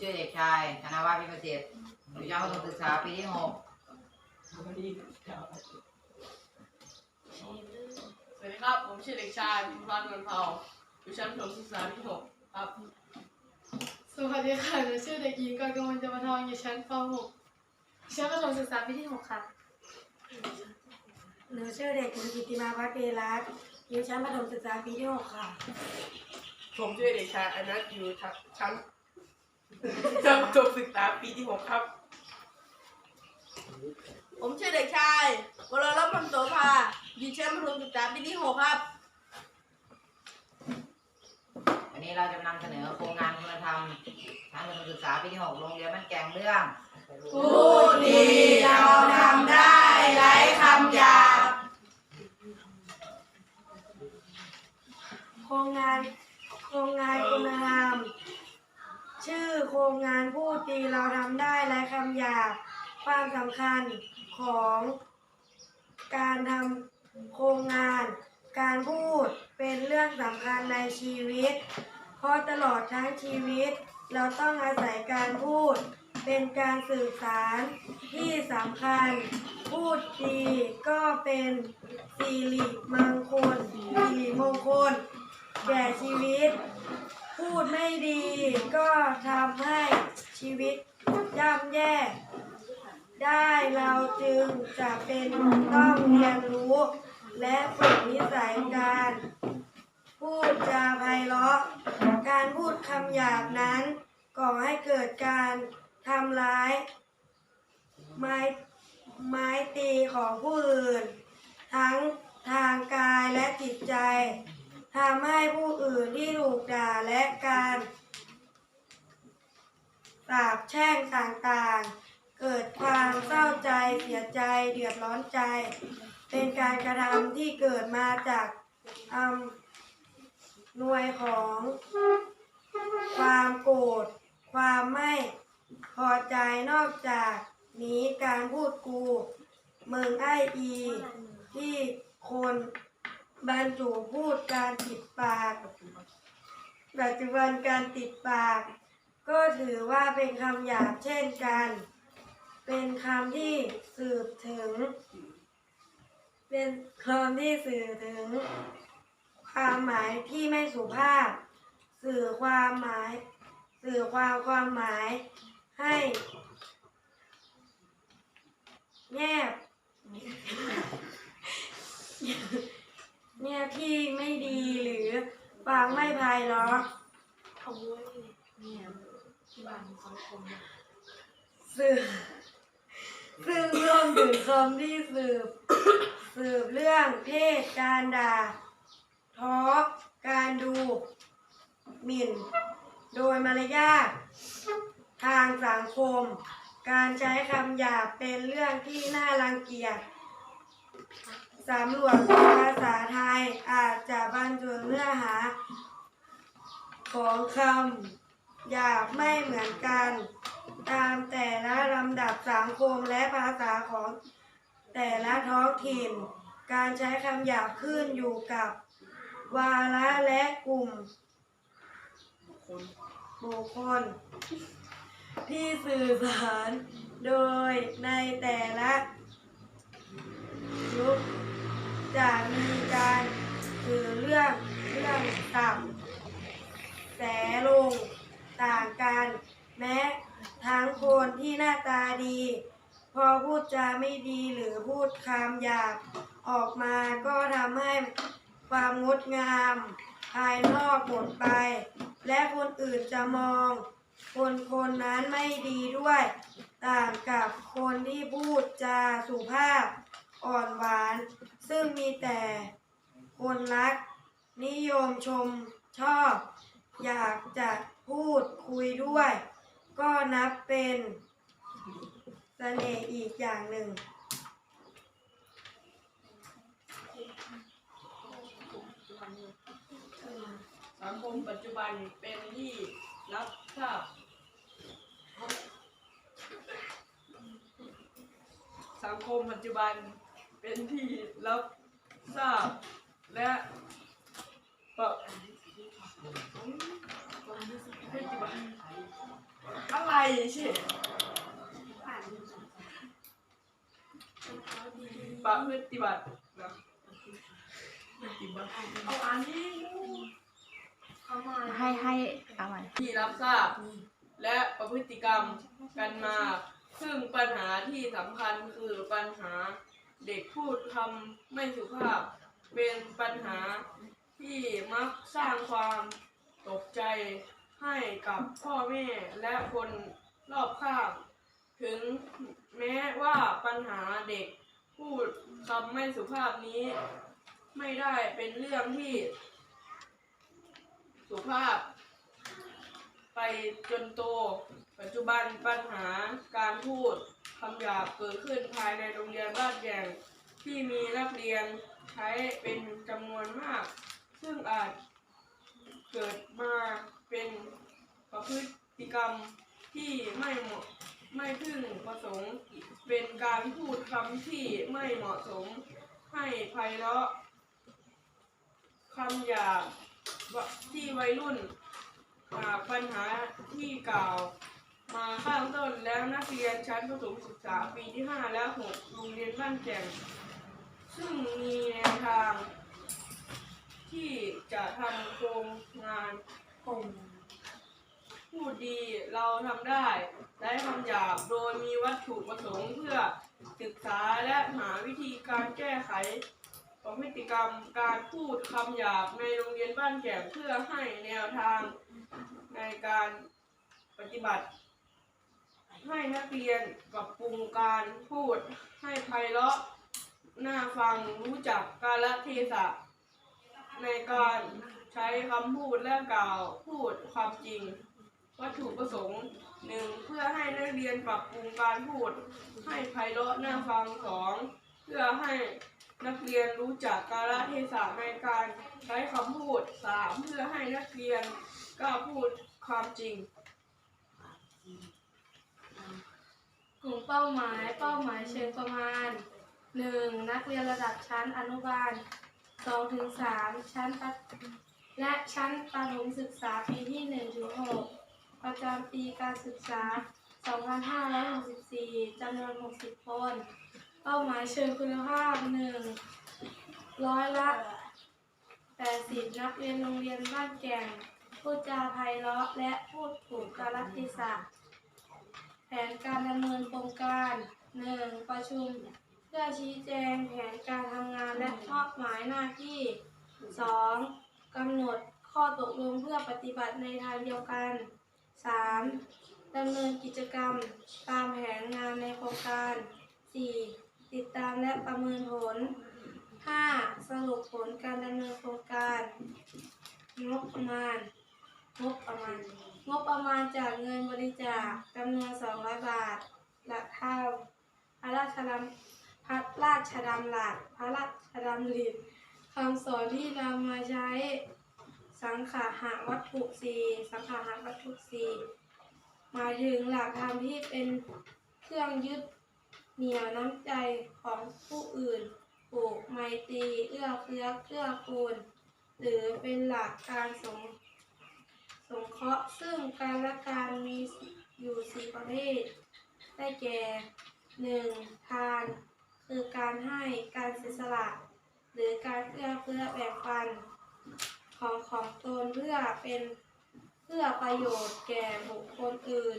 ชื่อเด็กชายธนวัฒน์พิมพ์เสถียรอยู่ชั้นประถมศึกษาปีที่หกสวัสดีครับ ผมชื่อเด็กชายพิมพ์รัตน์เงินเผาอยู่ชั้นประถมศึกษาที่หกครับ สวัสดีค่ะ หนูชื่อเด็กหญิงกรกมลจำปาทองอยู่ชั้นป .6 ชั้นประถมศึกษาปีที่ 6 ค่ะ หนูชื่อเด็กหญิงกิติมาพักดีรัตน์อยู่ชั้นประถมศึกษาปีที่หกค่ะ ผมชื่อเด็กชายอนัทอยู่ชั้น ชั้นชั้นประถมศึกษาปีที่หกครับ ผมชื่อเด็กชายวรลบพันโสภาอยู่ชั้นประถมศึกษาปีที่หกครับ วันนี้เราจะนำเสนอโครงงานคุณธรรมชั้นประถมศึกษาปีที่หกโรงเรียนบ้านแกงเรื่องพูดดีเราทำได้ไร้คำหยาบโครงงานโครงงานคุณธรรม ชื่อโครงงานพูดดีเราทำได้และคำหยาบความสำคัญของการทำโครงงาน การพูดเป็นเรื่องสำคัญในชีวิต เพราะตลอดทั้งชีวิต เราต้องอาศัยการพูด เป็นการสื่อสารที่สำคัญ พูดดีก็เป็นสิริมงคลสิริมงคลแก่ชีวิต พูดไม่ดีก็ทำให้ชีวิตย่ำแย่ ได้เราจึงจะเป็นต้องเรียนรู้ และฝึกนิสัยการ พูดจาไพเราะ การพูดคำหยาบนั้นก่อให้เกิดการทำร้าย ไม้ไม้ตีของผู้อื่น ทั้งทางกายและจิตใจ ทำให้ผู้อื่นที่ถูกด่าและการสาบแช่งต่างๆ เกิดความเศร้าใจเสียใจเดือดร้อนใจ เป็นการกระทำที่เกิดมาจากอำหน่วยของ ความโกรธความไม่พอใจนอกจากนี้การพูดกู มึงไออี ที่คน บรรจุพูดการติดปาก ปัจจุบันการติดปาก ก็ถือว่าเป็นคำหยาบเช่นกัน เป็นคำที่สืบถึง เป็นคำที่สื่อถึง ความหมายที่ไม่สุภาพ สื่อความหมาย สื่อความความหมายให้แนบ เนี่ย ที่ไม่ดีหรือฟังไม่ไพเราะสืบซึ่งรวมถึงคำที่สืบ สืบเรื่องเพศการด่าท้อการดู หมิ่น โดยมารยาททางสังคม การใช้คำหยาบเป็นเรื่องที่น่ารังเกียจ สำรวจภาษาไทยอาจจะบรรจุเนื้อหา ของคำหยาบไม่เหมือนกัน ตามแต่ละลำดับสังคมและภาษาของแต่ละท้องถิ่น การใช้คำหยาบขึ้นอยู่กับ วาระและกลุ่มบุคคลที่สื่อสาร โดยในแต่ละยุค จะมีการสื่อเรื่องเรื่องต่ำแสลงต่างกัน แม้ทั้งคนที่หน้าตาดี พอพูดจาไม่ดีหรือพูดคำหยาบออกมาก็ทำให้ความงดงาม ภายนอกหมดไป และคนอื่นจะมอง คนคนนั้นไม่ดีด้วย ต่างกับคนที่พูดจาสุภาพ อ่อนหวาน ซึ่งมีแต่คนรัก นิยมชมชอบ อยากจะพูดคุยด้วย ก็นับเป็นเสน่ห์อีกอย่างหนึ่ง สังคมปัจจุบันเป็นที่รับทราบสังคมปัจจุบัน เป็นที่รับทราบและปรับปัจจุบันเฉยปะพฤติบัตินะปฏิบัตเอาอ่านที่เอามาให้ให้เอาใหม่ที่รับทราบและประพฤติกรรมกันมา ซึ่งปัญหาที่สำคัญคือปัญหา เด็กพูดคำไม่สุภาพ เป็นปัญหาที่มักสร้างความตกใจให้กับพ่อแม่และคนรอบข้าง ถึงแม้ว่าปัญหาเด็กพูดคำไม่สุภาพนี้ ไม่ได้เป็นเรื่องที่ สุภาพ ไปจนโต ปัจจุบันปัญหาการพูด คำหยาบเกิดขึ้นภายในโรงเรียนบ้านแก่งที่มีนักเรียนใช้เป็นจำนวนมาก ซึ่งอาจเกิดมาเป็นประพฤติกรรมที่ไม่เหมาะไม่พึงประสงค์ เป็นการพูดคำที่ไม่เหมาะสมให้ไพเราะคำหยาบที่วัยรุ่นปัญหาที่กล่าว มาข้างต้นแล้วนักเรียนชั้นประถมศึกษาปีที่ 5 และ 6 โรงเรียนบ้านแก่ง ซึ่งมีแนวทาง ที่จะทำโครงงานกลุ่มพูดดีเราทำได้และคำหยาบโดยมีวัตถุประสงค์เพื่อศึกษาและหาวิธีการแก้ไขของพฤติกรรมการพูดคำหยาบในโรงเรียนบ้านแก่งเพื่อให้แนวทางในการปฏิบัติ ให้นักเรียนปรับปรุงการพูดให้ไพเราะน่าฟังรู้จักกาลเทศะในการใช้คำพูดและกล่าวพูดความจริง วัตถุประสงค์หนึ่งเพื่อให้นักเรียนปรับปรุงการพูด ให้ไพเราะน่าฟังสองเพื่อให้นักเรียนรู้จักกาลเทศะในการใช้คำพูดสามเพื่อให้นักเรียนกล้าพูดความจริง กลุ่มเป้าหมาย เป้าหมายเชิงประมาณ 1. นักเรียนระดับชั้นอนุบาล2ถึง3ชั้นปฐและชั้นประถมศึกษาปีที่1ถึง6ประจำปีการศึกษา 2564จำนวน 60 คน เป้าหมายเชิงคุณภาพ 1. ร้อยละ 80 นักเรียนโรงเรียนบ้านแก่ง พูดจาไพเราะและพูดถูกกาลเทศะ แผนการดำเนินโครงการ 1. ประชุม เพื่อชี้แจงแผนการทำงานและมอบหมายหน้าที่ 2. กำหนดข้อตกลงเพื่อปฏิบัติในทางเดียวกัน 3. ดำเนินกิจกรรมตามแผนงานในโครงการ 4. ติดตามและประเมินผล 5. สรุปผลการดำเนินโครงการงบประมาณ งบประมาณ งบประมาณจากเงินบริจาคจำนวน200 บาท หลักธรรมพระราชดำพระราชดำหลักพระราชดำริคำสอนที่นำมาใช้สังขาหะวัตถุสี่สังขาหะวัตถุสี่หมายถึงหลักธรรมที่เป็นเครื่องยึดเหนี่ยวน้ำใจของผู้อื่นปลูกไมตรีเอื้อเฟื้อเกื้อกูล หรือเป็นหลักการสง สงเคราะห์ซึ่งการละการมีอยู่สี่ประเภท ได้แก่หนึ่งทาน คือการให้การเสียสละ หรือการเอื้อเฟื้อแบ่งปัน ของของตนเพื่อเป็นเพื่อประโยชน์แก่บุคคลอื่น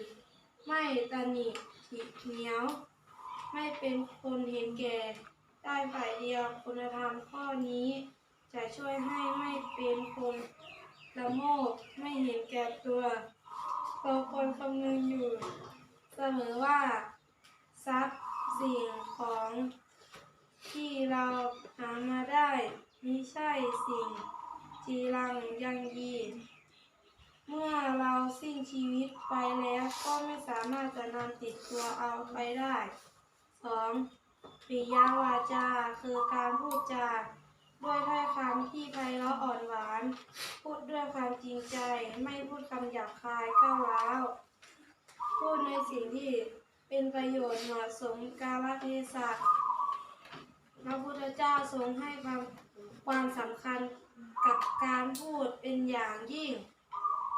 ไม่ตนหนิถิเหนียว ไม่เป็นคนเห็นแก่ได้ฝ่ายเดียวคุณธรรมข้อนี้ จะช่วยให้ไม่เป็นคน ละโมบไม่เห็นแก่ตัวเราควรคำนึงอยู่ เสมอว่า ทรัพย์สิ่งของ ที่เราหามาได้มิใช่สิ่งจีรังยังยีเมื่อเราสิ้นชีวิตไปแล้วก็ไม่สามารถจะนำติดตัวเอาไปได้ 2. ปิยาวาจาคือการพูดจา ด้วยถ้อยคำที่ไพเราะอ่อนหวาน พูดด้วยความจริงใจ ไม่พูดคำหยาบคายก้าวร้าวพูดในสิ่งที่เป็นประโยชน์เหมาะสมกาลเทศะพระพุทธเจ้าทรงให้ความความสำคัญกับการพูดเป็นอย่างยิ่ง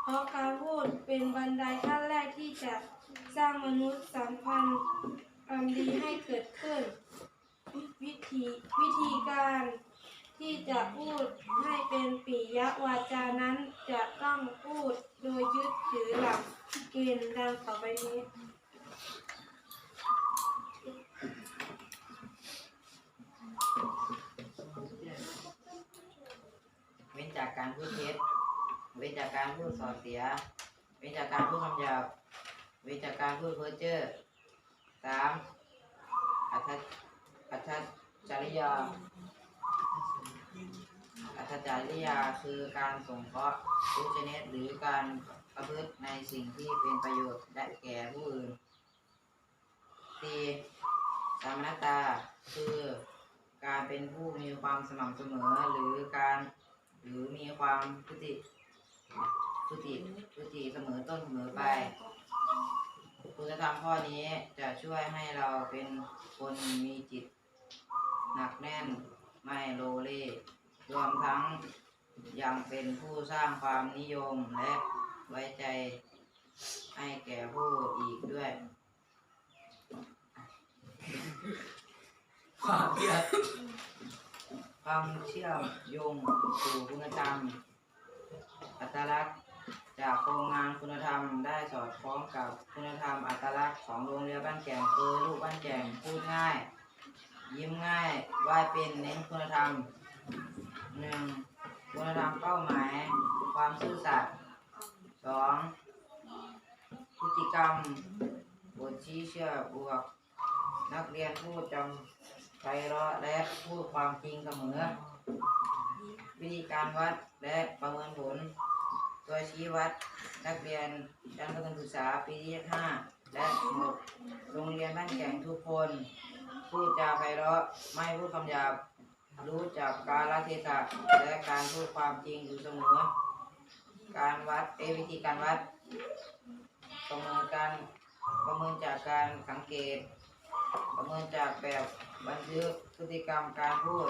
เพราะการพูดเป็นบันไดขั้นแรกที่จะสร้างมนุษย์สัมพันธ์อันดีให้เกิดขึ้น วิธีวิธีการ ที่จะพูดให้เป็นปิยวาจานั้นจะต้องพูดโดยยึดถือหลักเกณฑ์ดังต่อไปนี้เว้นจากการพูดเท็จเว้นจากการพูดส่อเสีย เว้นจากการพูดคำหยาบเว้นจากการพูดเพ้อเจ้อสามอัตอัตจริยา อัตจริยาคือการสงเคราะห์ทุกชนิดหรือการประพฤติในสิ่งที่เป็นประโยชน์และแก่ผู้อื่นสี่สามนตาคือการเป็นผู้มีความสม่ำเสมอหรือการหรือมีความพุติพุติพุติเสมอต้นเสมอไปคุณธรรมข้อนี้จะช่วยให้เราเป็นคนมีจิตหนักแน่น ไม่โลเลรวมทั้งยังเป็นผู้สร้างความนิยมและไว้ใจให้แก่ผู้อีกด้วย ความเชื่อความเชื่อมโยงสู่คุณธรรม อัตลักษณ์จากโครงงานคุณธรรมได้สอดคล้องกับคุณธรรมอัตลักษณ์ของโรงเรียนบ้านแก่งคือลูกบ้านแก่งพูดง่าย ยิ้มง่ายไหวเป็นเน้นคุณธรรมหนึ่งคุณธรรมเป้าหมาย ความซื่อสัตย์สองพฤติกรรมบทชี้เชื่อบวก นักเรียนพูดจำไพเราะและพูดความจริงเสมอ วิธีการวัดและประเมินผล ตัวชี้วัด นักเรียนชั้นประถมศึกษาปีที่ห้า และหกโรงเรียนบ้านแก่งทุกคนพูดจาไพเราะไม่พูดคำหยาบรู้จักกาลเทศะและการพูดความจริงอยู่เสมอ การวัดเอยวิธีการวัด ประเมินการประเมินจากการสังเกต ประเมินจากแบบบันทึกพฤติกรรมการพูด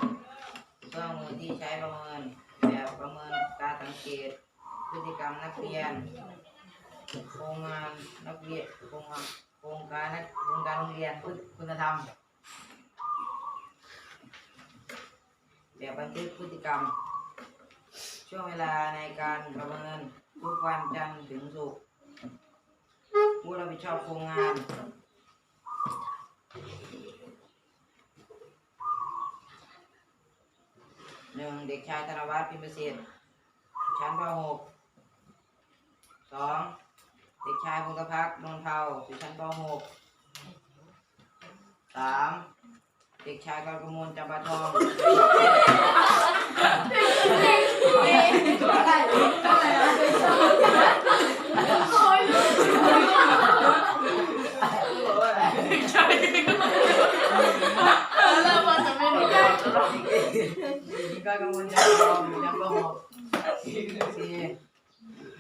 เครื่องมือที่ใช้ประเมิน แบบประเมินการสังเกต พฤติกรรมนักเรียน โครงงานนักเรียนโครงงานโครงการนักโครงการโรงเรียนคุณธรรมแบบบันทึกพฤติกรรม ช่วงเวลาในการประเมินทุกวันจันทร์ถึงศุกร์ผู้รับผิดชอบโครงงานหนึ่งเด็กชายธนวัฒน์พิมพ์ประสิทธิ์ชั้นป .6 สอง เด็กชายพงศพักดิ์นนทเทาอยู่ชั้นป .6 สามเด็กชายกรกมลจำปาทองนี่ก็กมลจำปาทองอยู่ชั้นป .6 สี่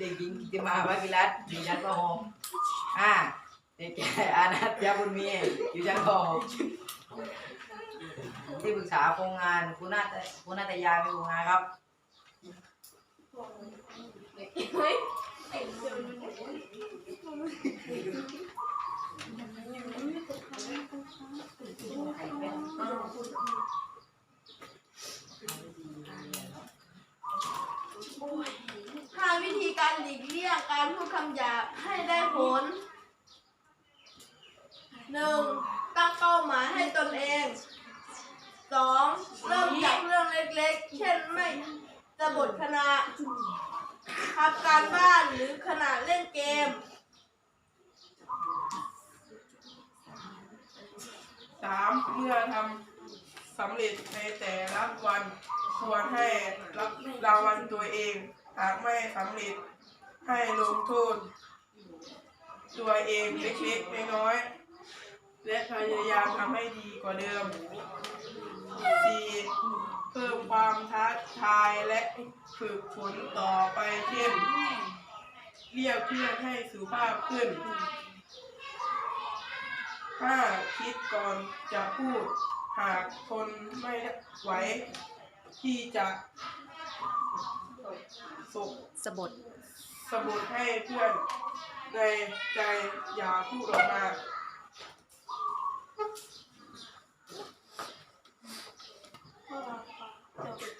เด็กหญิงกิติมาวักิรัตน์อยู่ชั้นป .6 ห้าเด็กชายอานัทยาบุญมีอยู่ชั้นป .6 ที่ปรึกษาโครงงานคุณนาตคุณนาตยามีโครงงานครับ ห้าวิธี การหลีกเลี่ยงการพูดคำหยาบให้ได้ผลหนึ่งตั้งเป้าหมายให้ตนเองสองเริ่มจากเรื่องเล็กๆ เช่นไม่จะบทขณะทำการบ้านหรือขณะเล่นเกม สามเมื่อทำสำเร็จในแต่ละวัน ควรให้รับรางวัลตัวเอง หากไม่สำเร็จ ให้ลงโทษตัวเองเล็กๆน้อยๆและพยายามทำให้ดีกว่าเดิม 4. เพิ่มความท้าทายและฝึกฝนต่อไปเช่นเรียกเพื่อนให้สุภาพขึ้น 5. คิดก่อนจะพูด หากทนไม่ไหว ที่จะสบสบ สะบดให้เพื่อนในใจอย่าพูดออกมาพวกเราขอจบ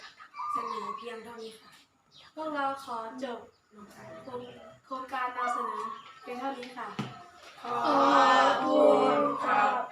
เสนอเพียงเท่านี้ค่ะ พวกเราขอจบโครงโครงการนำเสนอเป็นเท่านี้ค่ะ ขอบคุณครับ